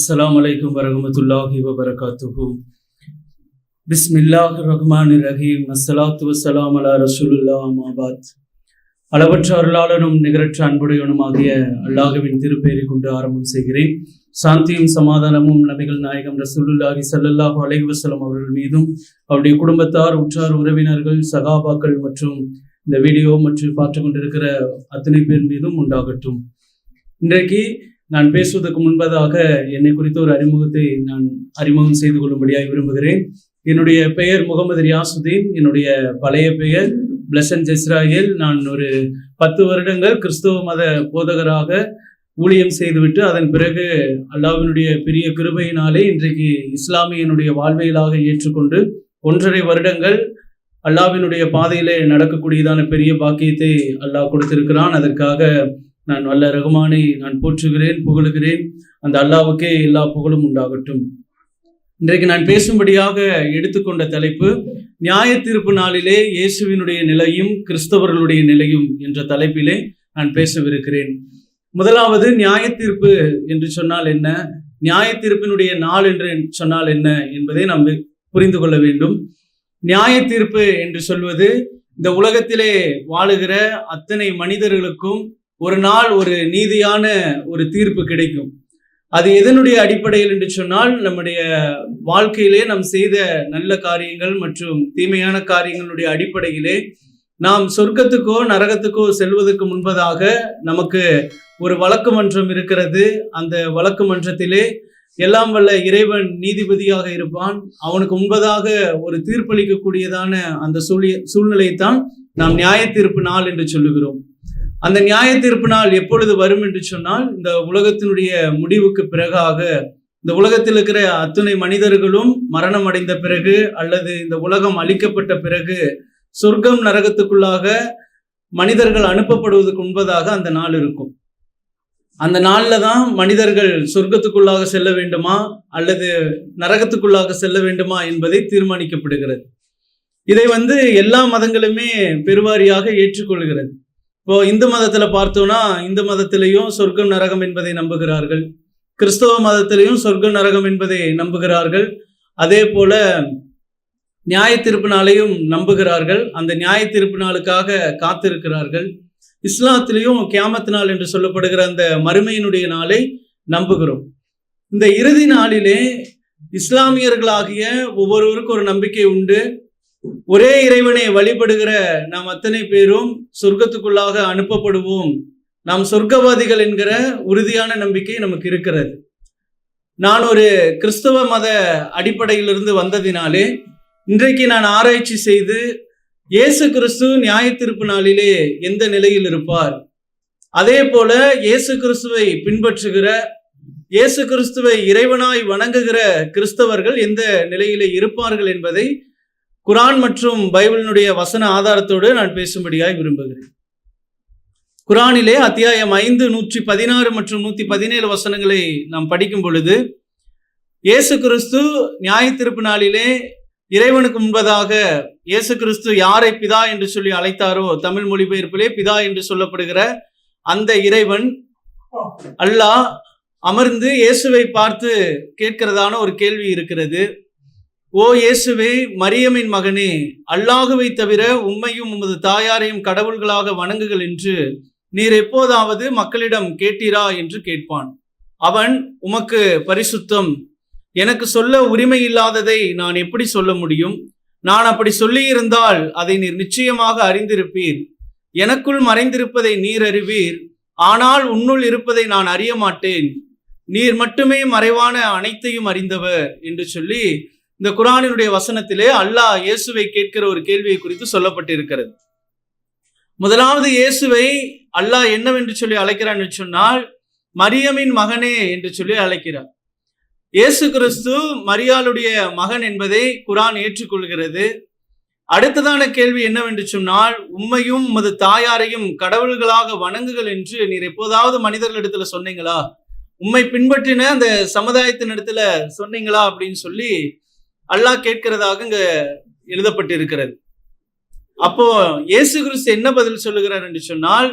அஸ்லாம் வலைக்கம் வரகமத்துல்லாஹி வபரகாத்துஹு பிஸ்மில்லாஹ் ரஹ்மான் ரஹீம் அஸ்ஸலாத்து வசலாம் அலா ரசூலுல்லா மாபாத் அளவற்ற அருளாளனும் நிகரற்ற அன்புடையவனுமாகிய அல்லாஹுவின் திருப்பெயரை கொண்டு ஆரம்பம் செய்கிறேன். சாந்தியும் சமாதானமும் நபிகள் நாயகம் ரசூலுல்லாஹி சல்லல்லாஹு அலைஹி வசலம் அவர்கள் மீதும் அவருடைய குடும்பத்தார் உற்றார் உறவினர்கள் சகாபாக்கள் மற்றும் இந்த வீடியோ மற்றும் பார்த்து கொண்டிருக்கிற அத்தனை பேர் மீதும் உண்டாகட்டும். இன்றைக்கு நான் பேசுவதற்கு முன்பதாக என்னை குறித்த ஒரு அறிமுகத்தை நான் அறிமுகம் செய்து கொள்ளும்படியாக விரும்புகிறேன். என்னுடைய பெயர் முகமது ரியாசுதீன். என்னுடைய பழைய பெயர் பிளசன் இஸ்ராயேல் நான் ஒரு பத்து வருடங்கள் கிறிஸ்தவ மத போதகராக ஊழியம் செய்துவிட்டு அதன் பிறகு அல்லாவினுடைய பெரிய கிருபையினாலே இன்றைக்கு இஸ்லாமியனுடைய வாழ்வியலாக ஏற்றுக்கொண்டு ஒன்றரை வருடங்கள் அல்லாவினுடைய பாதையிலே நடக்கக்கூடியதான பெரிய பாக்கியத்தை அல்லாஹ் கொடுத்திருக்கிறான். அதற்காக நான் வல்ல ரகுமானை நான் போற்றுகிறேன் புகழுகிறேன். அந்த அல்லாவுக்கே எல்லா புகழும் உண்டாகட்டும். இன்றைக்கு நான் பேசும்படியாக எடுத்துக்கொண்ட தலைப்பு நியாய தீர்ப்பு நாளிலே இயேசுவினுடைய நிலையும் கிறிஸ்தவர்களுடைய நிலையும் என்ற தலைப்பிலே நான் பேசவிருக்கிறேன். முதலாவது நியாய தீர்ப்பு என்று சொன்னால் என்ன? நியாய தீர்ப்பினுடைய நாள் என்று சொன்னால் என்ன என்பதை நாம் புரிந்து கொள்ள வேண்டும். நியாய தீர்ப்பு என்று சொல்வது இந்த உலகத்திலே வாழுகிற அத்தனை மனிதர்களுக்கும் ஒரு நாள் ஒரு நீதியான ஒரு தீர்ப்பு கிடைக்கும். அது எதனுடைய அடிப்படையில் என்று சொன்னால் நம்முடைய வாழ்க்கையிலே நாம் செய்த நல்ல காரியங்கள் மற்றும் தீமையான காரியங்களுடைய அடிப்படையிலே நாம் சொர்க்கத்துக்கோ நரகத்துக்கோ செல்வதற்கு முன்பதாக நமக்கு ஒரு வழக்கு மன்றம் இருக்கிறது. அந்த வழக்கு மன்றத்திலே எல்லாம் வல்ல இறைவன் நீதிபதியாக இருப்பான். அவனுக்கு முன்பதாக ஒரு தீர்ப்பளிக்கக்கூடியதான அந்த சூழ்நிலையைத்தான் நாம் நியாய தீர்ப்பு நாள் என்று சொல்லுகிறோம். அந்த நியாய தீர்ப்பு நாள் எப்பொழுது வரும் என்று சொன்னால் இந்த உலகத்தினுடைய முடிவுக்கு பிறகாக இந்த உலகத்தில் இருக்கிற அத்துணை மனிதர்களும் மரணம் அடைந்த பிறகு அல்லது இந்த உலகம் அழிக்கப்பட்ட பிறகு சொர்க்கம் நரகத்துக்குள்ளாக மனிதர்கள் அனுப்பப்படுவதற்கு முன்பதாக அந்த நாள் இருக்கும். அந்த நாளில் தான் மனிதர்கள் சொர்க்கத்துக்குள்ளாக செல்ல வேண்டுமா அல்லது நரகத்துக்குள்ளாக செல்ல வேண்டுமா என்பதை தீர்மானிக்கப்படுகிறது. இதை வந்து எல்லா மதங்களுமே பெருவாரியாக ஏற்றுக்கொள்கிறது. இப்போ இந்து மதத்துல பார்த்தோம்னா இந்து மதத்திலையும் சொர்க்கம் நரகம் என்பதை நம்புகிறார்கள். கிறிஸ்தவ மதத்திலையும் சொர்க்கம் நரகம் என்பதை நம்புகிறார்கள். அதே போல நியாய தீர்ப்பு நாளையும் நம்புகிறார்கள். அந்த நியாய தீர்ப்பு நாளுக்காக காத்திருக்கிறார்கள். இஸ்லாத்திலையும் கியாமத் நாள் என்று சொல்லப்படுகிற அந்த மறுமையினுடைய நாளை நம்புகிறோம். இந்த இறுதி நாளிலே இஸ்லாமியர்களாகிய ஒவ்வொருவருக்கும் ஒரு நம்பிக்கை உண்டு. ஒரே இறைவனை வழிபடுகிற நாம் அத்தனை பேரும் சொர்க்கத்துக்குள்ளாக அனுப்பப்படுவோம். நாம் சொர்க்கவாதிகள் என்கிற உறுதியான நம்பிக்கை நமக்கு இருக்கிறது. நான் ஒரு கிறிஸ்தவ மத அடிப்படையிலிருந்து வந்ததினாலே இன்றைக்கு நான் ஆராய்ச்சி செய்து இயேசு கிறிஸ்து நியாய தீர்ப்பு நாளிலே எந்த நிலையில் இருப்பார்? அதே போல இயேசு கிறிஸ்துவை பின்பற்றுகிற இயேசு கிறிஸ்துவை இறைவனாய் வணங்குகிற கிறிஸ்தவர்கள் எந்த நிலையிலே இருப்பார்கள் என்பதை குரான் மற்றும் பைபிளினுடைய வசன ஆதாரத்தோடு நான் பேசும்படியாய் விரும்புகிறேன். குரானிலே அத்தியாயம் ஐந்து நூற்றி பதினாறு மற்றும் நூற்றி பதினேழு வசனங்களை நாம் படிக்கும் பொழுது இயேசு கிறிஸ்து நியாய திருப்பு நாளிலே இறைவனுக்கு முன்பதாக இயேசு கிறிஸ்து யாரை பிதா என்று சொல்லி அழைத்தாரோ தமிழ் மொழிபெயர்ப்பிலே பிதா என்று சொல்லப்படுகிற அந்த இறைவன் அல்லாஹ் அமர்ந்து இயேசுவை பார்த்து கேட்கிறதான ஒரு கேள்வி இருக்கிறது. ஓ இயேசுவே மரியமின் மகனே அல்லாஹுவை தவிர உம்மையும் உமது தாயாரையும் கடவுள்களாக வணங்குகள் என்று நீர் எப்போதாவது மக்களிடம் கேட்டீரா என்று கேட்பான். அவன் உமக்கு பரிசுத்தம். எனக்கு சொல்ல உரிமை இல்லாததை நான் எப்படி சொல்ல முடியும்? நான் அப்படி சொல்லியிருந்தால் அதை நீர் நிச்சயமாக அறிந்திருப்பீர். எனக்குள் மறைந்திருப்பதை நீர் அறிவீர். ஆனால் உன்னுள் இருப்பதை நான் அறிய மாட்டேன் நீர் மட்டுமே மறைவான அனைத்தையும் அறிந்தவர் என்று சொல்லி இந்த குரானினுடைய வசனத்திலே அல்லாஹ் இயேசுவை கேட்கிற ஒரு கேள்வியை குறித்து சொல்லப்பட்டிருக்கிறது. முதலாவது இயேசுவை அல்லாஹ் என்னவென்று சொல்லி அழைக்கிறான்னு சொன்னால் மரியமின் மகனே என்று சொல்லி அழைக்கிறார். இயேசு கிறிஸ்து மரியாளுடைய மகன் என்பதை குரான் ஏற்றுக்கொள்கிறது. அடுத்ததான கேள்வி என்னவென்று சொன்னால் உண்மையும் உமது தாயாரையும் கடவுள்களாக வணங்குகள் என்று நீர் எப்போதாவது மனிதர்களிடத்துல சொன்னீங்களா? உண்மை பின்பற்றின அந்த சமுதாயத்தின் இடத்துல சொன்னீங்களா அப்படின்னு சொல்லி அல்லாஹ் கேட்கிறதாக இங்க எழுதப்பட்டிருக்கிறது. அப்போ இயேசு கிறிஸ்து என்ன பதில் சொல்லுகிறார் என்று சொன்னால்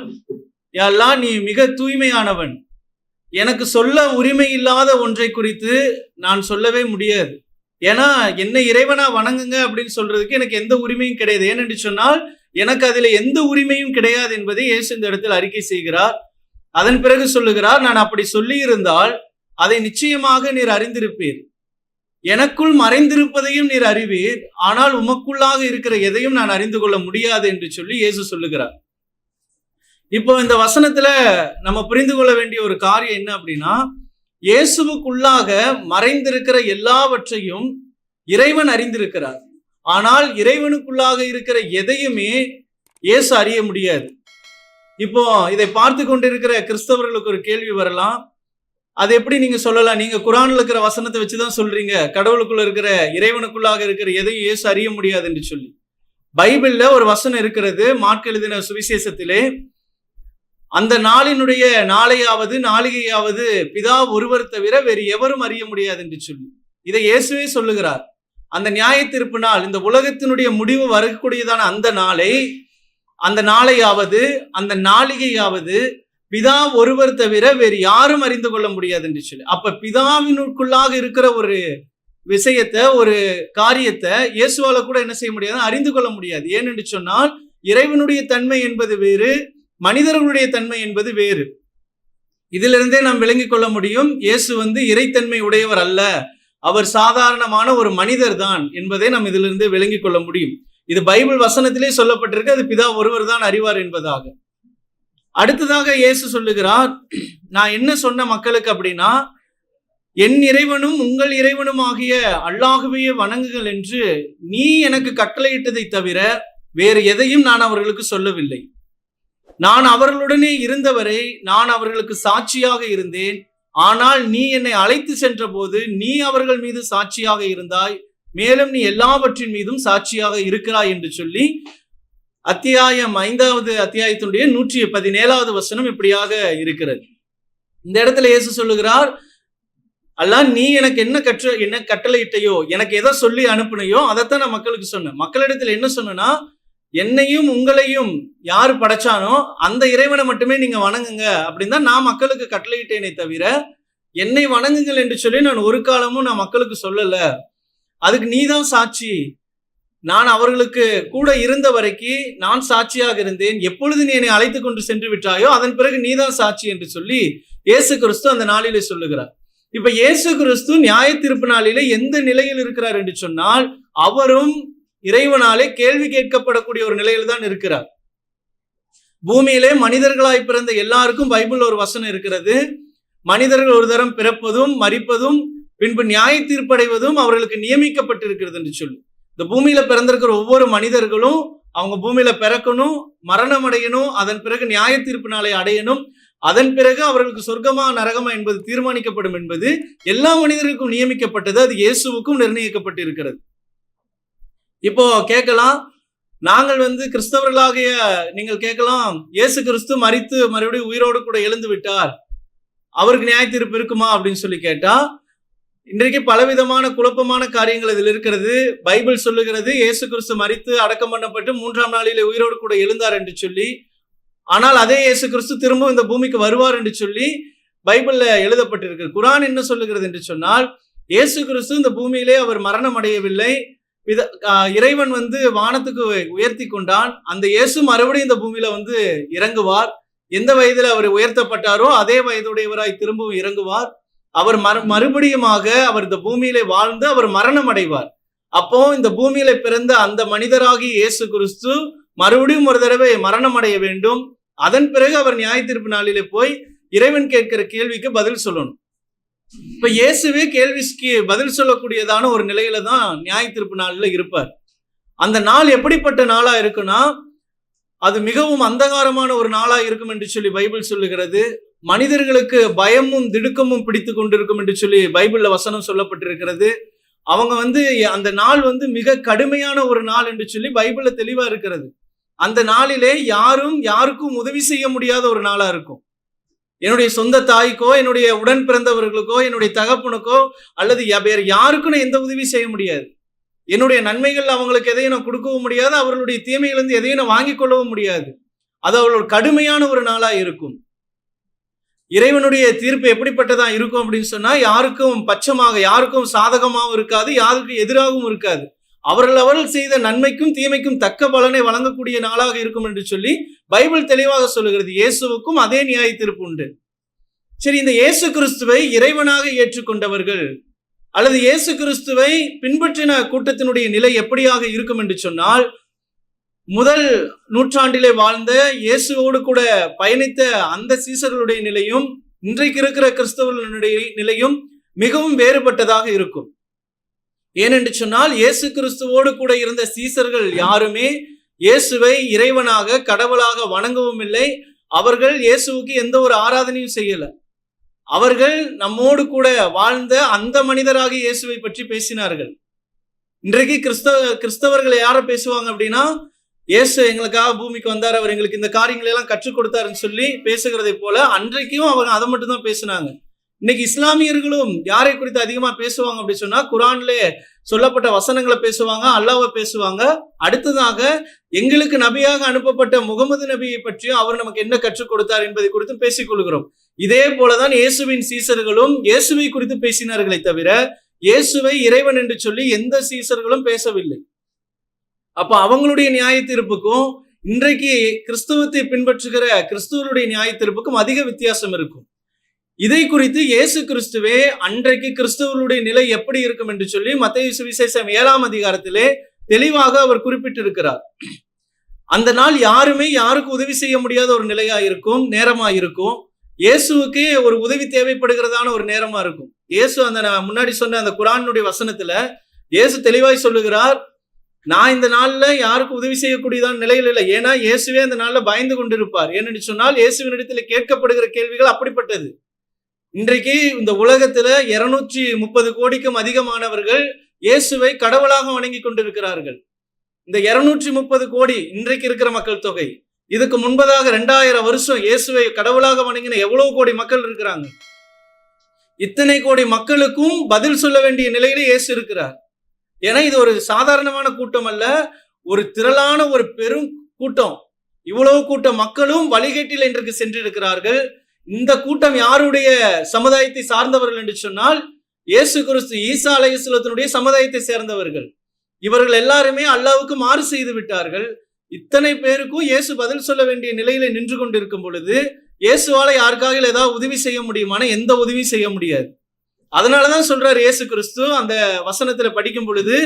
யாரெல்லாம் நீ மிக தூய்மையானவன். எனக்கு சொல்ல உரிமை இல்லாத ஒன்றை குறித்து நான் சொல்லவே முடியாது. ஏன்னா என்ன இறைவனா வணங்குங்க அப்படின்னு சொல்றதுக்கு எனக்கு எந்த உரிமையும் கிடையாது. ஏனென்று சொன்னால் எனக்கு அதில் எந்த உரிமையும் கிடையாது என்பதை இயேசு இந்த இடத்தில் அறிக்கை செய்கிறார். அதன் பிறகு சொல்லுகிறார் நான் அப்படி சொல்லி இருந்தால் அதை நிச்சயமாக நீர் அறிந்திருப்பீர். எனக்குள் மறைந்திருப்பதையும் நீர் அறிவீர். ஆனால் உமக்குள்ளாக இருக்கிற எதையும் நான் அறிந்து கொள்ள முடியாது என்று சொல்லி இயேசு சொல்லுகிறார். இப்போ இந்த வசனத்துல நம்ம புரிந்து கொள்ள வேண்டிய ஒரு காரியம் என்ன அப்படின்னா இயேசுவுக்குள்ளாக மறைந்திருக்கிற எல்லாவற்றையும் இறைவன் அறிந்திருக்கிறார். ஆனால் இறைவனுக்குள்ளாக இருக்கிற எதையுமே இயேசு அறிய முடியாது. இப்போ இதை பார்த்து கொண்டிருக்கிற கிறிஸ்தவர்களுக்கு ஒரு கேள்வி வரலாம். அது எப்படி நீங்க சொல்லலாம்? நீங்க குரான்ல இருக்கிற வசனத்தை வச்சுதான் சொல்றீங்க. கடவுளுக்குள்ள இருக்கிற இறைவனுக்குள்ளாக இருக்கிற எதையும் இயேசு அறிய முடியாது என்று சொல்லி. பைபிள்ல ஒரு வசனம் இருக்கிறது மாட்கெழுதின எழுதின சுவிசேஷத்திலே அந்த நாளினுடைய நாளையாவது நாளிகையாவது பிதா ஒருவர் தவிர வேறு எவரும் அறிய முடியாது என்று சொல்லி. இதை இயேசுவே சொல்லுகிறார். அந்த நியாய தீர்ப்பு நாள் இந்த உலகத்தினுடைய முடிவு வரக்கூடியதான அந்த நாளை அந்த நாளையாவது அந்த நாளிகையாவது பிதா ஒருவர் தவிர வேறு யாரும் அறிந்து கொள்ள முடியாது என்று சொல்லி. அப்ப பிதாவினுக்குள்ளாக இருக்கிற ஒரு விஷயத்தை ஒரு காரியத்தை இயேசுவால கூட என்ன செய்ய முடியாது அறிந்து கொள்ள முடியாது. ஏனென்று சொன்னால் இறைவனுடைய தன்மை என்பது வேறு மனிதர்களுடைய தன்மை என்பது வேறு. இதிலிருந்தே நாம் விளங்கிக் கொள்ள முடியும் இயேசு வந்து இறைத்தன்மை உடையவர் அல்ல. அவர் சாதாரணமான ஒரு மனிதர் தான் என்பதை நாம் இதிலிருந்து விளங்கிக் கொள்ள முடியும். இது பைபிள் வசனத்திலே சொல்லப்பட்டிருக்கு அது பிதா ஒருவர் தான் அறிவார் என்பதாக. அடுத்ததாக இயேசு சொல்லுகிறார் நான் என்ன சொன்ன மக்களுக்கு அப்படின்னா என் இறைவனும் உங்கள் இறைவனும் ஆகிய அல்லாகவே வணங்குகள் என்று நீ எனக்கு கட்டளையிட்டதை தவிர வேறு எதையும் நான் அவர்களுக்கு சொல்லவில்லை. நான் அவர்களுடனே இருந்தவரை நான் அவர்களுக்கு சாட்சியாக இருந்தேன். ஆனால் நீ என்னை அழைத்து சென்ற போது நீ அவர்கள் மீது சாட்சியாக இருந்தாய். மேலும் நீ எல்லாவற்றின் மீதும் சாட்சியாக இருக்கிறாய் என்று சொல்லி அத்தியாயம் ஐந்தாவது அத்தியாயத்தினுடைய நூற்றி பதினேழாவது வசனம் இப்படியாக இருக்கிறது. இந்த இடத்துல இயேசு சொல்லுகிறார் அல்ல நீ எனக்கு என்ன கற்று என்ன கட்டளையிட்டையோ எனக்கு எதை சொல்லி அனுப்புனையோ அதைத்தான் நான் மக்களுக்கு சொன்னேன். மக்களிடத்தில் என்ன சொன்னேன்னா என்னையும் உங்களையும் யார் படைச்சானோ அந்த இறைவனை மட்டுமே நீங்க வணங்குங்க. அப்படின்னு தான் நான் மக்களுக்கு கட்டளையிட்டேனே தவிர என்னை வணங்குங்கள் என்று சொல்லி நான் ஒரு காலமும் நான் மக்களுக்கு சொல்லல. அதுக்கு நீதான் சாட்சி. நான் அவர்களுக்கு கூட இருந்த வரைக்கும் நான் சாட்சியாக இருந்தேன். எப்பொழுது நீ என்னை அழைத்து கொண்டு சென்று விட்டாயோ அதன் பிறகு நீதான் சாட்சி என்று சொல்லி இயேசு கிறிஸ்து அந்த நாளிலே சொல்லுகிறார். இப்ப இயேசு கிறிஸ்து நியாய தீர்ப்பு நாளிலே எந்த நிலையில் இருக்கிறார் என்று சொன்னால் அவரும் இறைவனாலே கேள்வி கேட்கப்படக்கூடிய ஒரு நிலையில் தான் இருக்கிறார். பூமியிலே மனிதர்களாய் பிறந்த எல்லாருக்கும் பைபிள் ஒரு வசனம் இருக்கிறது. மனிதர்கள் ஒரு தரம் பிறப்பதும் மறிப்பதும் பின்பு நியாய தீர்ப்படைவதும் அவர்களுக்கு நியமிக்கப்பட்டிருக்கிறது என்று சொல்லி. இந்த பூமியில பிறந்திருக்கிற ஒவ்வொரு மனிதர்களும் அவங்க பூமியில பிறக்கணும் மரணம் அடையணும் அதன் பிறகு நியாய தீர்ப்பு நாளை அடையணும். அதன் பிறகு அவர்களுக்கு சொர்க்கமா நரகமா என்பது தீர்மானிக்கப்படும் என்பது எல்லா மனிதர்களுக்கும் நியமிக்கப்பட்டது. அது இயேசுவுக்கும் நிர்ணயிக்கப்பட்டு இருக்கிறது இப்போ கேட்கலாம். நாங்கள் வந்து கிறிஸ்தவர்களாகிய நீங்கள் கேட்கலாம் இயேசு கிறிஸ்து மறித்து மறுபடியும் உயிரோடு கூட எழுந்து விட்டார். அவருக்கு நியாய தீர்ப்பு இருக்குமா அப்படின்னு சொல்லி கேட்டா இன்றைக்கு பலவிதமான குழப்பமான காரியங்கள் இதில் இருக்கிறது. பைபிள் சொல்லுகிறது இயேசு கிறிஸ்து மறித்து அடக்கம் பண்ணப்பட்டு மூன்றாம் நாளிலே உயிரோடு கூட எழுந்தார் என்று சொல்லி ஆனால் அதே இயேசு கிறிஸ்து திரும்ப இந்த பூமிக்கு வருவார் என்று சொல்லி பைபிளில் எழுதப்பட்டிருக்கு. குரான் என்ன சொல்லுகிறது என்று சொன்னால் இயேசு கிறிஸ்து இந்த பூமியிலே அவர் மரணம் அடையவில்லை. இத இறைவன் வந்து வானத்துக்கு உயர்த்தி கொண்டான். அந்த இயேசு மறுபடியும் இந்த பூமியில வந்து இறங்குவார். எந்த வயதில் அவர் உயர்த்தப்பட்டாரோ அதே வயதுடையவராய் திரும்பவும் இறங்குவார். அவர் மறு மறுபடியுமாக அவர் இந்த பூமியிலே வாழ்ந்து அவர் மரணம் அடைவார் அப்போ இந்த பூமியில பிறந்த அந்த மனிதராகி இயேசு கிறிஸ்து மறுபடியும் ஒரு தடவை மரணம் அடைய வேண்டும். அதன் பிறகு அவர் நியாய தீர்ப்பு நாளிலே போய் இறைவன் கேட்கிற கேள்விக்கு பதில் சொல்லணும். இப்ப இயேசுவே கேள்விக்கு பதில் சொல்லக்கூடியதான ஒரு நிலையில தான் நியாய தீர்ப்பு நாளில் இருப்பார். அந்த நாள் எப்படிப்பட்ட நாளா இருக்குன்னா அது மிகவும் அந்தகாரமான ஒரு நாளா இருக்கும் என்று சொல்லி பைபிள் சொல்லுகிறது. மனிதர்களுக்கு பயமும் திடுக்கமும் பிடித்து கொண்டிருக்கும் என்று சொல்லி பைபிள்ல வசனம் சொல்லப்பட்டிருக்கிறது. அவங்க வந்து அந்த நாள் வந்து மிக கடுமையான ஒரு நாள் என்று சொல்லி பைபிள்ல தெளிவா இருக்கிறது. அந்த நாளிலே யாரும் யாருக்கும் உதவி செய்ய முடியாத ஒரு நாளா இருக்கும். என்னுடைய சொந்த தாய்க்கோ என்னுடைய உடன் பிறந்தவர்களுக்கோ என்னுடைய தகப்பனுக்கோ அல்லது வேறு யாருக்கும் நான் எந்த உதவி செய்ய முடியாது. என்னுடைய நன்மைகள் அவங்களுக்கு எதையும் நான் கொடுக்கவும் முடியாது. அவர்களுடைய தீமைகளிலிருந்து எதையும் நான் வாங்கிக் கொள்ளவும் முடியாது. அது அவர்களோட கடுமையான ஒரு நாளா இருக்கும். இறைவனுடைய தீர்ப்பு எப்படிப்பட்டதா இருக்கும் அப்படின்னு சொன்னா யாருக்கும் பட்சமாக யாருக்கும் சாதகமாகவும் இருக்காது யாருக்கும் எதிராகவும் இருக்காது. அவர்கள் அவர்கள் செய்த நன்மைக்கும் தீமைக்கும் தக்க பலனை வழங்கக்கூடிய நாளாக இருக்கும் என்று சொல்லி பைபிள் தெளிவாக சொல்லுகிறது. இயேசுவுக்கும் அதே நியாய தீர்ப்பு உண்டு. சரி இந்த இயேசு கிறிஸ்துவை இறைவனாக ஏற்றுக்கொண்டவர்கள் அல்லது இயேசு கிறிஸ்துவை பின்பற்றின கூட்டத்தினுடைய நிலை எப்படியாக இருக்கும் என்று சொன்னால் முதல் நூற்றாண்டிலே வாழ்ந்த இயேசுவோடு கூட பயணித்த அந்த சீசர்களுடைய நிலையும் இன்றைக்கு இருக்கிற கிறிஸ்தவர்களுடைய நிலையும் மிகவும் வேறுபட்டதாக இருக்கும். ஏனென்று சொன்னால் இயேசு கிறிஸ்துவோடு கூட இருந்த சீசர்கள் யாருமே இயேசுவை இறைவனாக கடவுளாக வணங்கவும் இல்லை. அவர்கள் இயேசுவுக்கு எந்த ஒரு ஆராதனையும் செய்யல. அவர்கள் நம்மோடு கூட வாழ்ந்த அந்த மனிதராக இயேசுவை பற்றி பேசினார்கள். இன்றைக்கு கிறிஸ்தவ கிறிஸ்தவர்கள் யாரை பேசுவாங்க அப்படின்னா இயேசு எங்களுக்காக பூமிக்கு வந்தார். அவர் எங்களுக்கு இந்த காரியங்களை எல்லாம் கற்றுக் கொடுத்தாருன்னு சொல்லி பேசுகிறதை போல அன்றைக்கும் அவங்க அதை மட்டும் தான் பேசினாங்க. இன்னைக்கு இஸ்லாமியர்களும் யாரை குறித்து அதிகமா பேசுவாங்க அப்படி சொன்னா குரான்லே சொல்லப்பட்ட வசனங்களை பேசுவாங்க அல்லாவை பேசுவாங்க. அடுத்ததாக எங்களுக்கு நபியாக அனுப்பப்பட்ட முகமது நபியை பற்றியும் அவர் நமக்கு என்ன கற்றுக் கொடுத்தார் என்பதை குறித்தும் பேசிக் கொள்கிறோம். இதே போலதான் இயேசுவின் சீசர்களும் இயேசுவை குறித்து பேசினார்களே தவிர இயேசுவை இறைவன் என்று சொல்லி எந்த சீசர்களும் பேசவில்லை. அப்ப அவங்களுடைய நியாய தீர்ப்புக்கும் இன்றைக்கு கிறிஸ்துவத்தை பின்பற்றுகிற கிறிஸ்துவருடைய நியாய தீர்ப்புக்கும் அதிக வித்தியாசம் இருக்கும். இதை குறித்து இயேசு கிறிஸ்துவே அன்றைக்கு கிறிஸ்துவருடைய நிலை எப்படி இருக்கும் என்று சொல்லி மத்திய சுவிசேஷம் ஏழாம் அதிகாரத்திலே தெளிவாக அவர் குறிப்பிட்டிருக்கிறார். அந்த நாள் யாருமே யாருக்கு உதவி செய்ய முடியாத ஒரு நிலையா இருக்கும் நேரமா இருக்கும். இயேசுவுக்கே ஒரு உதவி தேவைப்படுகிறதான ஒரு நேரமா இருக்கும். இயேசு அந்த நான் முன்னாடி சொன்ன அந்த குரானுடைய வசனத்துல இயேசு தெளிவாய் சொல்லுகிறார் நான் இந்த நாள்ல யாருக்கு உதவி செய்யக்கூடியதான் நிலையில் இல்லை. ஏன்னா இயேசுவே அந்த நாளில் பயந்து கொண்டிருப்பார். ஏன்னு சொன்னால் இயேசுவினிடத்தில் கேட்கப்படுகிற கேள்விகள் அப்படிப்பட்டது. இன்றைக்கு இந்த உலகத்துல இருநூற்றி முப்பது கோடிக்கும் அதிகமானவர்கள் இயேசுவை கடவுளாக வணங்கி கொண்டிருக்கிறார்கள். இந்த இருநூற்றி முப்பது கோடி இன்றைக்கு இருக்கிற மக்கள் தொகை. இதுக்கு முன்பதாக ரெண்டாயிரம் வருஷம் இயேசுவை கடவுளாக வணங்கின எவ்வளவு கோடி மக்கள் இருக்கிறாங்க? இத்தனை கோடி மக்களுக்கும் பதில் சொல்ல வேண்டிய நிலையில இயேசு இருக்கிறார். ஏன்னா இது ஒரு சாதாரணமான கூட்டம் அல்ல ஒரு திரளான ஒரு பெரும் கூட்டம். இவ்வளவு கூட்ட மக்களும் வழிகேட்டில் இன்றைக்கு சென்றிருக்கிறார்கள். இந்த கூட்டம் யாருடைய சமுதாயத்தை சார்ந்தவர்கள் என்று சொன்னால் இயேசு கிறிஸ்து ஈசா அலையுசுலத்தினுடைய சமுதாயத்தை சேர்ந்தவர்கள். இவர்கள் எல்லாருமே அல்லாவுக்கு மாறு செய்து விட்டார்கள். இத்தனை பேருக்கும் இயேசு பதில் சொல்ல வேண்டிய நிலையில நின்று கொண்டிருக்கும் பொழுது இயேசுவால யாருக்காக ஏதாவது உதவி செய்ய முடியுமான எந்த உதவியும் செய்ய முடியாது. அதனாலதான் சொல்றாரு இயேசு கிறிஸ்து அந்த வசனத்துல படிக்கும் பொழுது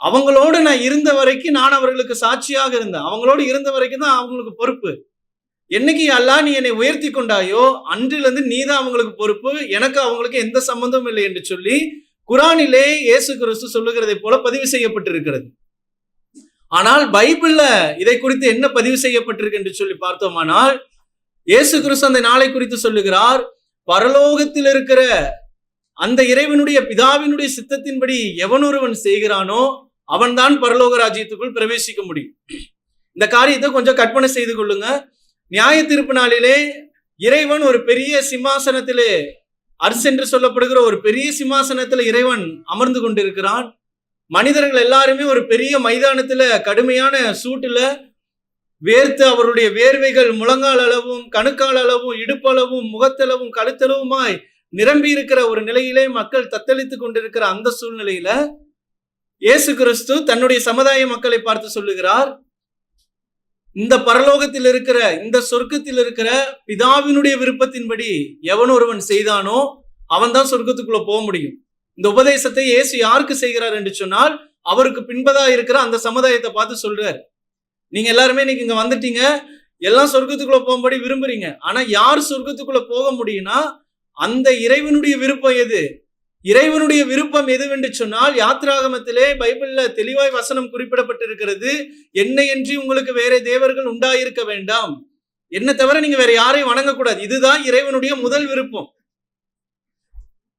அவங்களோடு நான் இருந்த வரைக்கும் நான் அவர்களுக்கு சாட்சியாக இருந்தேன். அவங்களோடு இருந்த வரைக்கும் தான் அவங்களுக்கு பொறுப்பு. என்னைக்கு அல்லா நீ என்னை உயர்த்தி கொண்டாயோ அன்றிலிருந்து நீ தான் அவங்களுக்கு பொறுப்பு. எனக்கு அவங்களுக்கு எந்த சம்பந்தமும் இல்லை என்று சொல்லி குரானிலே இயேசு கிறிஸ்து சொல்லுகிறதை போல பதிவு செய்யப்பட்டிருக்கிறது. ஆனால் பைபிள்ல இதை குறித்து என்ன பதிவு செய்யப்பட்டிருக்கு என்று சொல்லி பார்த்தோமானால் இயேசு கிறிஸ்து அந்த நாளை குறித்து சொல்லுகிறார் பரலோகத்தில் இருக்கிற அந்த இறைவனுடைய பிதாவினுடைய சித்தத்தின்படி எவன் ஒருவன் செய்கிறானோ அவன்தான் பரலோக ராஜ்யத்துக்குள் பிரவேசிக்க முடியும். இந்த காரியத்தை கொஞ்சம் கற்பனை செய்து கொள்ளுங்க. நியாய தீர்ப்பு நாளிலே இறைவன் ஒரு பெரிய சிம்மாசனத்திலே அர்ஸ் என்று சொல்லப்படுகிற ஒரு பெரிய சிம்மாசனத்துல இறைவன் அமர்ந்து கொண்டிருக்கிறான். மனிதர்கள் எல்லாருமே ஒரு பெரிய மைதானத்துல கடுமையான சூட்டுல வேர்த்து அவருடைய வேர்வைகள் முழங்கால் அளவும் கணுக்கால் அளவும் இடுப்பளவும் முகத்தளவும் கழுத்தளவுமாய் நிரம்பி இருக்கிற ஒரு நிலையிலே மக்கள் தத்தளித்து கொண்டிருக்கிற அந்த சூழ்நிலையில இயேசு கிறிஸ்து தன்னுடைய சமுதாய மக்களை பார்த்து சொல்லுகிறார் இந்த பரலோகத்தில் இருக்கிற இந்த சொர்க்கத்தில் இருக்கிற பிதாவினுடைய விருப்பத்தின்படி எவன் ஒருவன் செய்தானோ அவன் தான் சொர்க்கத்துக்குள்ள போக முடியும். இந்த உபதேசத்தை இயேசு யாருக்கு செய்கிறார் என்று சொன்னால் அவருக்கு பின்பதா இருக்கிற அந்த சமுதாயத்தை பார்த்து சொல்றார். நீங்க எல்லாருமே இன்னைக்கு இங்க வந்துட்டீங்க எல்லாம் சொர்க்கத்துக்குள்ள போகும்படி விரும்புறீங்க. ஆனா யார் சொர்க்கத்துக்குள்ள போக முடியும்னா அந்த இறைவனுடைய விருப்பம் எது? இறைவனுடைய விருப்பம் எதுவென்று சொன்னால் யாத்ராகமத்திலே பைபிள்ல தெளிவாய் வசனம் குறிப்பிடப்பட்டிருக்கிறது என்னை என்று உங்களுக்கு வேற தேவர்கள் உண்டாயிருக்க வேண்டாம். என்ன தவிர நீங்க வேற யாரையும் வணங்கக்கூடாது. இதுதான் இறைவனுடைய முதல் விருப்பம்.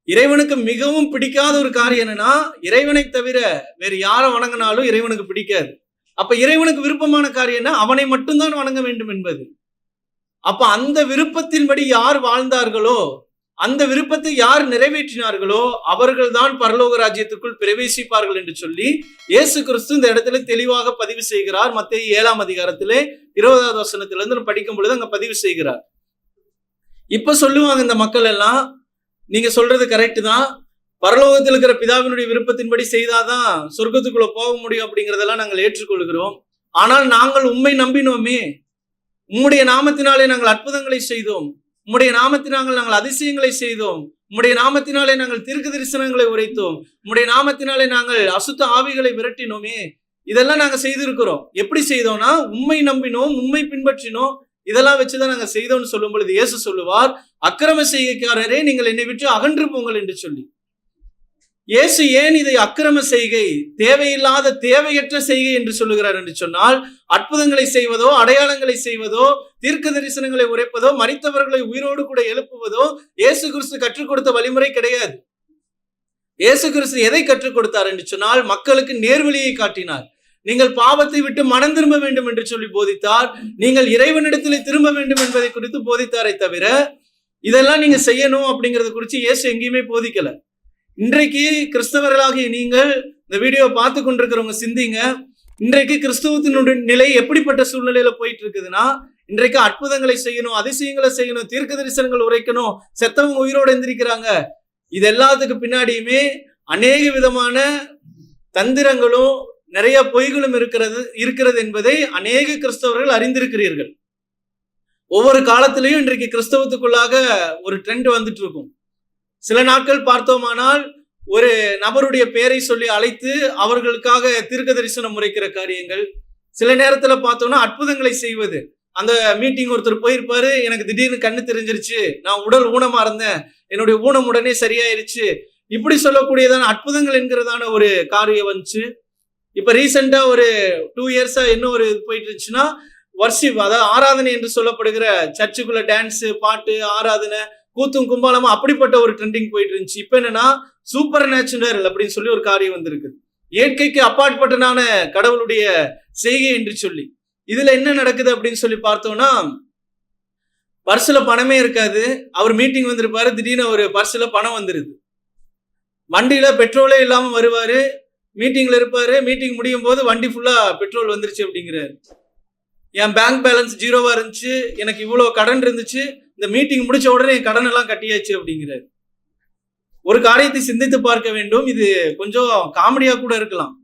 இறைவனுக்கு மிகவும் பிடிக்காத ஒரு காரியம் என்னன்னா இறைவனை தவிர வேற யாரை வணங்கினாலும் இறைவனுக்கு பிடிக்காது. அப்ப இறைவனுக்கு விருப்பமான காரியம்னா அவனை மட்டும்தான் வணங்க வேண்டும் என்பது. அப்ப அந்த விருப்பத்தின்படி யார் வாழ்ந்தார்களோ அந்த விருப்பத்தை யார் நிறைவேற்றினார்களோ அவர்கள் தான் பரலோக ராஜ்யத்துக்குள் பிரவேசிப்பார்கள் என்று சொல்லி இயேசு கிறிஸ்து இந்த இடத்துல தெளிவாக பதிவு செய்கிறார். மத்திய ஏழாம் அதிகாரத்திலே இருபதாவது வசனத்திலிருந்து நம்ம படிக்கும் பொழுது அங்க பதிவு செய்கிறார். இப்ப சொல்லுவாங்க இந்த மக்கள் எல்லாம் நீங்க சொல்றது கரெக்டு தான். பரலோகத்தில் இருக்கிற பிதாவினுடைய விருப்பத்தின்படி செய்தாதான் சொர்க்கத்துக்குள்ள போக முடியும் அப்படிங்கறதெல்லாம் நாங்கள் ஏற்றுக்கொள்கிறோம். ஆனால் நாங்கள் உண்மை நம்பினோமே. உம்முடைய நாமத்தினாலே நாங்கள் அற்புதங்களை செய்தோம். உம்முடைய நாமத்தினால் நாங்கள் அதிசயங்களை செய்தோம். உம்முடைய நாமத்தினாலே நாங்கள் தீர்க்க தரிசனங்களை உரைத்தோம். உம்முடைய நாமத்தினாலே நாங்கள் அசுத்த ஆவிகளை விரட்டினோமே. இதெல்லாம் நாங்கள் செய்திருக்கிறோம். எப்படி செய்தோம்னா உண்மை நம்பினோம் உண்மை பின்பற்றினோம். இதெல்லாம் வச்சுதான் நாங்கள் செய்தோம்னு சொல்லும் பொழுது இயேசு சொல்லுவார் அக்கிரம செய்கைக்காரரே நீங்கள் என்னை விட்டு அகன்று போங்கள் என்று சொல்லி. இயேசு ஏன் இதை அக்கிரம செய்கை தேவையில்லாத தேவையற்ற செய்கை என்று சொல்லுகிறார் என்று சொன்னால் அற்புதங்களை செய்வதோ அடையாளங்களை செய்வதோ தீர்க்க தரிசனங்களை உரைப்பதோ மறித்தவர்களை உயிரோடு கூட எழுப்புவதோ இயேசு கிறிஸ்து கற்றுக் கொடுத்த வழிமுறை கிடையாது. இயேசு கிறிஸ்து எதை கற்றுக் கொடுத்தார் என்று சொன்னால் மக்களுக்கு நேர்வழியை காட்டினார். நீங்கள் பாவத்தை விட்டு மனம் திரும்ப வேண்டும் என்று சொல்லி போதித்தார். நீங்கள் இறைவனிடத்தில் திரும்ப வேண்டும் என்பதை குறித்து போதித்தாரை தவிர இதெல்லாம் நீங்க செய்யணும் அப்படிங்கறது குறித்து இயேசு எங்கேயுமே போதிக்கல. இன்றைக்கு கிறிஸ்தவர்களாகிய நீங்கள் இந்த வீடியோ பார்த்து கொண்டிருக்கிறவங்க சிந்திங்க. இன்றைக்கு கிறிஸ்தவத்தினுடைய நிலை எப்படிப்பட்ட சூழ்நிலையில போயிட்டு இருக்குதுன்னா இன்றைக்கு அற்புதங்களை செய்யணும் அதிசயங்களை செய்யணும் தீர்க்க தரிசனங்கள் உரைக்கணும் செத்தவங்க உயிரோடு எந்திரிக்கிறாங்க. இது எல்லாத்துக்கு பின்னாடியுமே அநேக விதமான தந்திரங்களும் நிறைய பொய்களும் இருக்கிறது இருக்கிறது என்பதை அநேக கிறிஸ்தவர்கள் அறிந்திருக்கிறீர்கள். ஒவ்வொரு காலத்திலையும் இன்றைக்கு கிறிஸ்தவத்துக்குள்ளாக ஒரு ட்ரெண்ட் வந்துட்டு இருக்கும் சில நாட்கள் பார்த்தோமானால் ஒரு நபருடைய பெயரை சொல்லி அழைத்து அவர்களுக்காக தீர்க்க தரிசனம் முறைக்கிற காரியங்கள். சில நேரத்தில் பார்த்தோம்னா அற்புதங்களை செய்வது. அந்த மீட்டிங் ஒருத்தர் போயிருப்பாரு எனக்கு திடீர்னு கண்ணு தெரிஞ்சிருச்சு நான் உடல் ஊனமா இருந்தேன் என்னுடைய ஊனம் உடனே சரியாயிருச்சு. இப்படி சொல்லக்கூடியதான அற்புதங்கள் என்கிறதான ஒரு காரியம் வந்துச்சு. இப்ப ரீசெண்டா ஒரு டூ இயர்ஸா என்ன ஒரு இது போயிட்டு இருந்துச்சுன்னா வர்ஷிப் அதாவது ஆராதனை என்று சொல்லப்படுகிற சர்ச்சுக்குள்ள டான்ஸு பாட்டு ஆராதனை கூத்தும் கும்பாலமா அப்படிப்பட்ட ஒரு ட்ரெண்டிங் போயிட்டு இருந்துச்சு. இப்போ என்னன்னா சூப்பர் நேச்சுரல் அப்படின்னு சொல்லி ஒரு காரியம் வந்திருக்கு. இயற்கைக்கு அப்பாற்பட்டனான கடவுளுடைய செய்கை என்று சொல்லி. இதுல என்ன நடக்குது அப்படின்னு சொல்லி பார்த்தோம்னா பர்ஸில் பணமே இருக்காது. அவர் மீட்டிங் வந்திருப்பாரு திடீர்னு ஒரு பர்ஸில் பணம் வந்துருது. வண்டியில பெட்ரோலே இல்லாம வருவாரு. மீட்டிங்ல இருப்பாரு. மீட்டிங் முடியும் போது வண்டி ஃபுல்லா பெட்ரோல் வந்துருச்சு அப்படிங்கிறாரு. என் பேங்க் பேலன்ஸ் ஜீரோவா இருந்துச்சு. எனக்கு இவ்வளவு கடன் இருந்துச்சு. இந்த மீட்டிங் முடிச்ச உடனே கடன் எல்லாம் கட்டியாச்சு அப்படிங்கிறாரு. ஒரு காரியத்தை சிந்தித்து பார்க்க வேண்டும். இது கொஞ்சம் காமெடியா கூட இருக்கலாம்.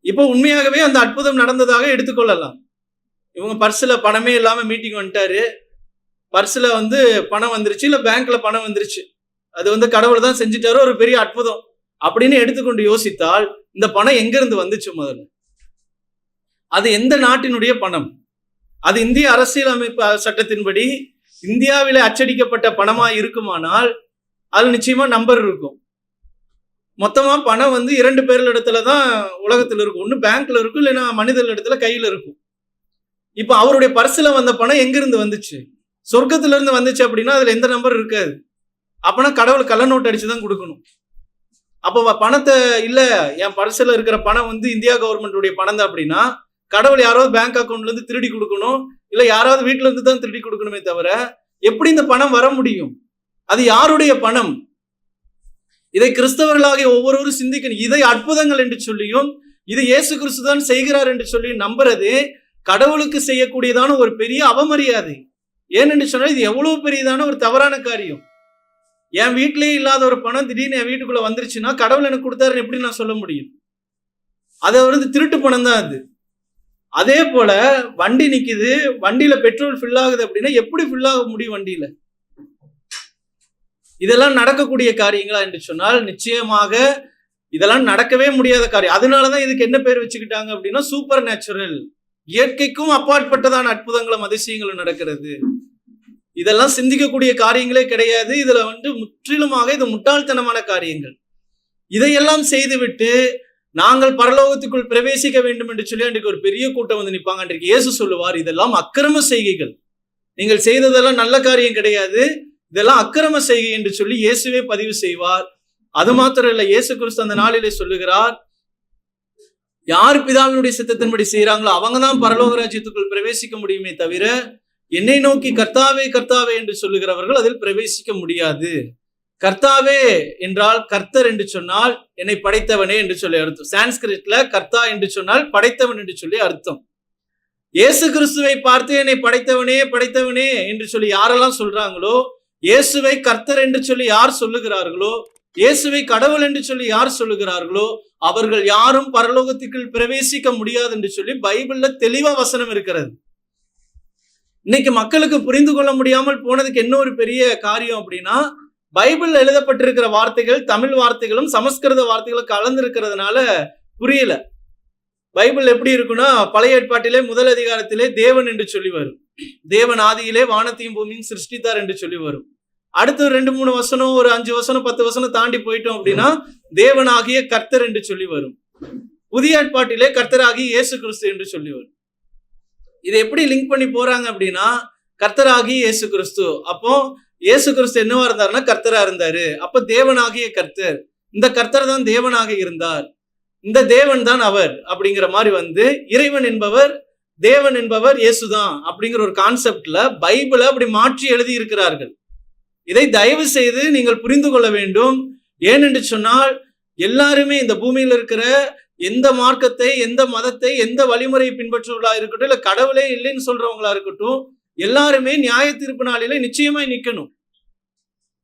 இப்போ உண்மையாகவே அந்த அற்புதம் நடந்ததாக எடுத்துக்கொள்ளலாம். இவங்க பர்ஸ்ல பணமே இல்லாம மீட்டிங் வந்துட்டாரு. பர்ஸ்ல வந்து பணம் வந்துருச்சு இல்ல பேங்க்ல பணம் வந்துருச்சு. அது வந்து கடவுள் தான் செஞ்சுட்டாரு ஒரு பெரிய அற்புதம். அப்படின்னு எடுத்துக்கொண்டு யோசித்தால் இந்த பணம் எங்கிருந்து வந்துச்சு முதல்ல? அது எந்த நாட்டினுடைய பணம்? அது இந்திய அரசியலமைப்பு சட்டத்தின்படி இந்தியாவில அச்சடிக்கப்பட்ட பணமா இருக்குமானால் அது நிச்சயமா நம்பர் இருக்கும். மொத்தமா பணம் வந்து இரண்டு பேர்கள் இடத்துல தான் உலகத்துல இருக்கும். ஒண்ணு பேங்க்ல இருக்கும் இல்லைன்னா மனிதர்கள் இடத்துல கையில இருக்கும். இப்ப அவருடைய பர்சுல வந்த பணம் எங்கிருந்து வந்துச்சு? சொர்க்கத்துல இருந்து வந்துச்சு அப்படின்னா அதுல எந்த நம்பர் இருக்காது. அப்பனா கடவுள் கள்ள நோட்டு அடிச்சு தான் கொடுக்கணும். அப்போ பணத்தை இல்ல என் பர்சுல இருக்கிற பணம் வந்து இந்தியா கவர்மெண்ட்டுடைய பணம் தான் அப்படின்னா கடவுள் யாராவது பேங்க் அக்கௌண்ட்ல இருந்து திருடி கொடுக்கணும் இல்ல யாராவது வீட்டுல இருந்து தான் திருடி கொடுக்கணுமே தவிர எப்படி இந்த பணம் வர முடியும்? அது யாருடைய பணம்? இதை கிறிஸ்தவர்களாகிய ஒவ்வொருவரும் சிந்திக்கணும். இதை அற்புதங்கள் என்று சொல்லியும் இது இயேசு கிறிஸ்து தான் செய்கிறார் என்று சொல்லி நம்புறது கடவுளுக்கு செய்யக்கூடியதான ஒரு பெரிய அவமரியாதை. ஏன்னு சொன்னால் இது எவ்வளவு பெரியதான ஒரு தவறான காரியம். என் வீட்டிலேயே இல்லாத ஒரு பணம் திடீர்னு என் வீட்டுக்குள்ள வந்துருச்சுன்னா கடவுள் எனக்கு கொடுத்தாருன்னு எப்படி நான் சொல்ல முடியும்? அது வந்து திருட்டு பணம் தான் அது. அதே போல வண்டி நிக்குது வண்டியில பெட்ரோல் ஃபில் ஆகுது அப்படின்னா எப்படி ஃபில் ஆக முடியும் வண்டியில? இதெல்லாம் நடக்கக்கூடிய காரியங்களா என்று சொன்னால் நிச்சயமாக இதெல்லாம் நடக்கவே முடியாத காரியம். அதனாலதான் இதுக்கு என்ன பேர் வச்சுக்கிட்டாங்க அப்படின்னா சூப்பர் நேச்சுரல் இயற்கைக்கும் அப்பாற்பட்டதான அற்புதங்களும் அதிசயங்களும் நடக்கிறது. இதெல்லாம் சிந்திக்கக்கூடிய காரியங்களே கிடையாது. இதுல வந்து முற்றிலுமாக இது முட்டாள்தனமான காரியங்கள். இதையெல்லாம் செய்துவிட்டு நாங்கள் பரலோகத்துக்குள் பிரவேசிக்க வேண்டும் என்று சொல்லி அன்றைக்கு ஒரு பெரிய கூட்டம் வந்து நிற்பாங்க. அன்றைக்கு இயேசு சொல்லுவார் இதெல்லாம் அக்கிரம செய்கைகள். நீங்கள் செய்ததெல்லாம் நல்ல காரியம் கிடையாது. இதெல்லாம் அக்கிரம செய்கை என்று சொல்லி இயேசுவே பதிவு செய்வார். அது மாத்திரம் இல்ல இயேசு கிறிஸ்து அந்த நாளிலே சொல்லுகிறார் யார் பிதாவினுடைய சித்தத்தின்படி செய்யறாங்களோ அவங்க தான் பரலோக ராஜ்யத்துக்குள் பிரவேசிக்க முடியுமே தவிர என்னை நோக்கி கர்த்தாவே கர்த்தாவே என்று சொல்லுகிறவர்கள் அதில் பிரவேசிக்க முடியாது. கர்த்தாவே என்றால் கர்த்தர் என்று சொன்னால் என்னை படைத்தவனே என்று சொல்லி அர்த்தம். சான்ஸ்கிரிட்ல கர்த்தா என்று சொன்னால் படைத்தவன் என்று சொல்லி அர்த்தம். இயேசு கிறிஸ்துவை பார்த்து என்னை படைத்தவனே படைத்தவனே என்று சொல்லி யாரெல்லாம் சொல்றாங்களோ இயேசுவை கர்த்தர் என்று சொல்லி யார் சொல்லுகிறார்களோ இயேசுவை கடவுள் என்று சொல்லி யார் சொல்லுகிறார்களோ அவர்கள் யாரும் பரலோகத்துக்குள் பிரவேசிக்க முடியாது என்று சொல்லி பைபிள்ல தெளிவா வசனம் இருக்கிறது. இன்னைக்கு மக்களுக்கு புரிந்து கொள்ள முடியாமல் போனதுக்கு என்ன ஒரு பெரிய காரியம் அப்படின்னா பைபிள்ல எழுதப்பட்டிருக்கிற வார்த்தைகள் தமிழ் வார்த்தைகளும் சமஸ்கிருத வார்த்தைகளும் கலந்திருக்கிறதுனால புரியல. பைபிள் எப்படி இருக்குன்னா பழைய ஏற்பாட்டிலே முதல் அதிகாரத்திலே தேவன் என்று சொல்லி வரும். தேவன் ஆதியிலே வானத்தையும் பூமியும் சிருஷ்டித்தார் என்று சொல்லி வரும். அடுத்து ரெண்டு மூணு வசனம் ஒரு அஞ்சு வசனம் பத்து வசனம் தாண்டி போயிட்டோம் அப்படின்னா தேவனாகிய கர்த்தர் என்று சொல்லி வரும். புதிய ஏற்பாட்டிலே கர்த்தராகி இயேசு கிறிஸ்து என்று சொல்லி வரும். இதை எப்படி லிங்க் பண்ணி போறாங்க அப்படின்னா கர்த்தராகி இயேசு கிறிஸ்து. அப்போ இயேசு கிறிஸ்து என்னவா இருந்தாருன்னா கர்த்தரா இருந்தாரு. அப்ப தேவனாகிய கர்த்தர். இந்த கர்த்தர் தான் தேவனாக இருந்தார். இந்த தேவன் தான் அவர் அப்படிங்கிற மாதிரி வந்து இறைவன் என்பவர் தேவன் என்பவர் இயேசுதான் அப்படிங்கிற ஒரு கான்செப்ட்ல பைபிளை அப்படி மாற்றி எழுதி இருக்கிறார்கள் இதை தயவு செய்து நீங்கள் புரிந்து கொள்ள வேண்டும். ஏனென்று சொன்னால் எல்லாருமே இந்த பூமியில் இருக்கிற எந்த மார்க்கத்தை எந்த மதத்தை எந்த வழிமுறையை பின்பற்றுவர்களா இருக்கட்டும் இல்ல கடவுளே இல்லைன்னு சொல்றவங்களா இருக்கட்டும் எல்லாருமே நியாய தீர்ப்பு நாளில நிச்சயமாய் நிக்கணும்.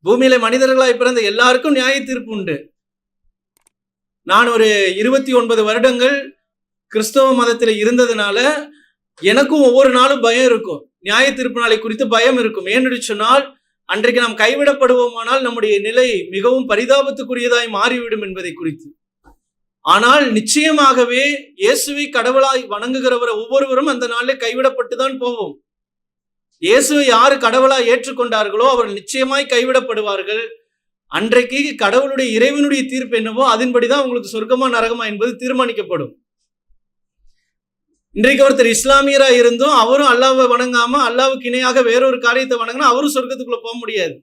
பூமியில மனிதர்களாய் பிறந்த எல்லாருக்கும் நியாய தீர்ப்பு உண்டு. நான் ஒரு இருபத்தி ஒன்பது வருடங்கள் கிறிஸ்தவ மதத்தில் இருந்ததுனால எனக்கும் ஒவ்வொரு நாளும் பயம் இருக்கும். நியாய தீர்ப்பு நாளை குறித்து பயம் இருக்கும். ஏன்னு சொன்னால் அன்றைக்கு நாம் கைவிடப்படுவோமானால் நம்முடைய நிலை மிகவும் பரிதாபத்துக்குரியதாய் மாறிவிடும் என்பதை குறித்து. ஆனால் நிச்சயமாகவே இயேசுவை கடவுளாய் வணங்குகிறவர் ஒவ்வொருவரும் அந்த நாளில் கைவிடப்பட்டு தான் போவோம். இயேசுவை யாரு கடவுளா ஏற்றுக்கொண்டார்களோ அவர் நிச்சயமாய் கைவிடப்படுவார்கள். அன்றைக்கு கடவுளுடைய இறைவனுடைய தீர்ப்பு என்னவோ அதன்படிதான் உங்களுக்கு சொர்க்கமா நரகமா என்பது தீர்மானிக்கப்படும். இன்றைக்கு ஒருத்தர் இஸ்லாமியரா இருந்தும் அவரும் அல்லாவை வணங்காம அல்லாவுக்கு இணையாக வேறொரு காரியத்தை வணங்கினா அவரும் சொர்க்கத்துக்குள்ள போக முடியாது.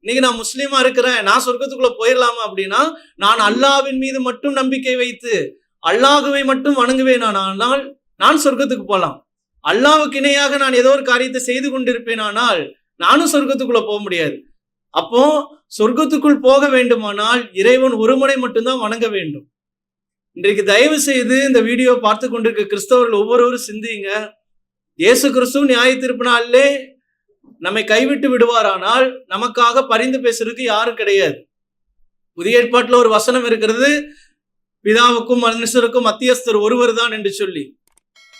இன்னைக்கு நான் முஸ்லீமா இருக்கிறேன் நான் சொர்க்கத்துக்குள்ள போயிடலாமா அப்படின்னா நான் அல்லாவின் மீது மட்டும் நம்பிக்கை வைத்து அல்லாஹுவை மட்டும் வணங்குவேன்? ஆனால் நான் சொர்க்கத்துக்கு போகலாம். அல்லாவுக்கு இணையாக நான் ஏதோ ஒரு காரியத்தை செய்து கொண்டிருப்பேனானால் நானும் சொர்க்கத்துக்குள்ள போக முடியாது. அப்போ சொர்க்கத்துக்குள் போக வேண்டுமானால் இறைவன் ஒருமுறை மட்டும்தான் வணங்க வேண்டும். இன்றைக்கு தயவு செய்து இந்த வீடியோ பார்த்து கொண்டிருக்க கிறிஸ்தவர்கள் ஒவ்வொருவரும் சிந்திங்க இயேசு கிறிஸ்து நியாய திருப்பினாலே நாளிலே நம்மை கைவிட்டு விடுவாரானால் நமக்காக பரிந்து பேசுறதுக்கு யாரும் கிடையாது. புதிய ஏற்பாட்டில் ஒரு வசனம் இருக்கிறது. பிதாவுக்கும் மனுஷருக்கும் மத்தியஸ்தர் ஒருவர் தான் என்று சொல்லி.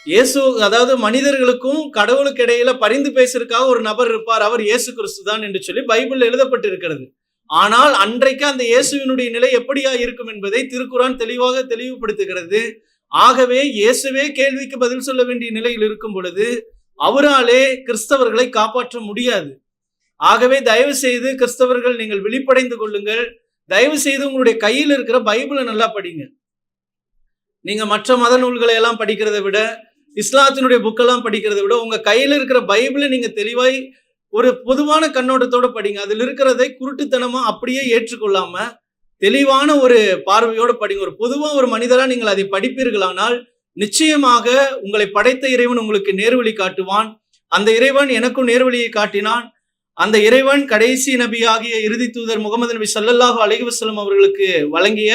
இயேசு அதாவது மனிதர்களுக்கும் கடவுளுக்கு இடையில பரிந்து பேசுறதுக்காக ஒரு நபர் இருப்பார். அவர் இயேசு கிறிஸ்து தான் என்று சொல்லி பைபிள் எழுதப்பட்டிருக்கிறது. ஆனால் அன்றைக்கு அந்த இயேசுவினுடைய நிலை எப்படியா இருக்கும் என்பதை திருக்குறான் தெளிவாக தெளிவுபடுத்துகிறது. ஆகவே இயேசுவே கேள்விக்கு பதில் சொல்ல வேண்டிய நிலையில் இருக்கும் பொழுது அவராலே கிறிஸ்தவர்களை காப்பாற்ற முடியாது. ஆகவே தயவு செய்து கிறிஸ்தவர்கள் நீங்கள் விழிப்படைந்து கொள்ளுங்கள். தயவு செய்து உங்களுடைய கையில் இருக்கிற பைபிளை நல்லா படிங்க. நீங்க மற்ற மத நூல்களை எல்லாம் படிக்கிறதை விட இஸ்லாத்தினுடைய புக்கெல்லாம் படிக்கிறத விட உங்கள் கையில் இருக்கிற பைபிளை நீங்கள் தெளிவாய் ஒரு பொதுவான கண்ணோட்டத்தோட படிங்க. அதில் இருக்கிறதை குருட்டுத்தனமாக அப்படியே ஏற்றுக்கொள்ளாமல் தெளிவான ஒரு பார்வையோடு படிங்க. ஒரு பொதுவாக ஒரு மனிதராக நீங்கள் அதை படிப்பீர்களானால் நிச்சயமாக உங்களை படைத்த இறைவன் உங்களுக்கு நேர்வழி காட்டுவான். அந்த இறைவன் எனக்கும் நேர்வழியை காட்டினான். அந்த இறைவன் கடைசி நபி ஆகிய இறுதி தூதர் முகமது நபி சல்லல்லாஹு அலைஹி அவர்களுக்கு வழங்கிய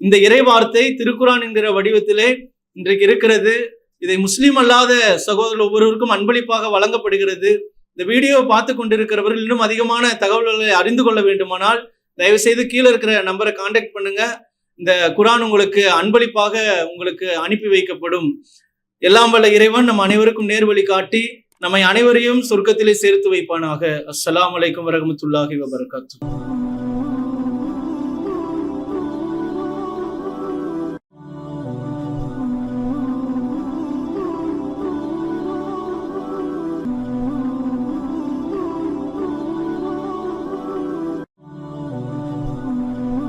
இந்த இறைவார்த்தை திருக்குரான் என்கிற வடிவத்திலே இன்றைக்கு இருக்கிறது. இதை முஸ்லீம் அல்லாத சகோதரர் ஒவ்வொருவருக்கும் அன்பளிப்பாக வழங்கப்படுகிறது. இந்த வீடியோவை பார்த்து கொண்டிருக்கிறவர்கள் இன்னும் அதிகமான தகவல்களை அறிந்து கொள்ள வேண்டுமானால் தயவு செய்து கீழே இருக்கிற நம்பரை காண்டாக்ட் பண்ணுங்க. இந்த குரான் உங்களுக்கு அன்பளிப்பாக உங்களுக்கு அனுப்பி வைக்கப்படும். எல்லாம் வல்ல இறைவன் நம் அனைவருக்கும் நேர்வழி காட்டி நம்மை அனைவரையும் சொர்க்கத்திலே சேர்த்து வைப்பானாக. அஸ்லாம் வலைக்கம் வரஹ்மத்துல்லாஹி வபரகாத்து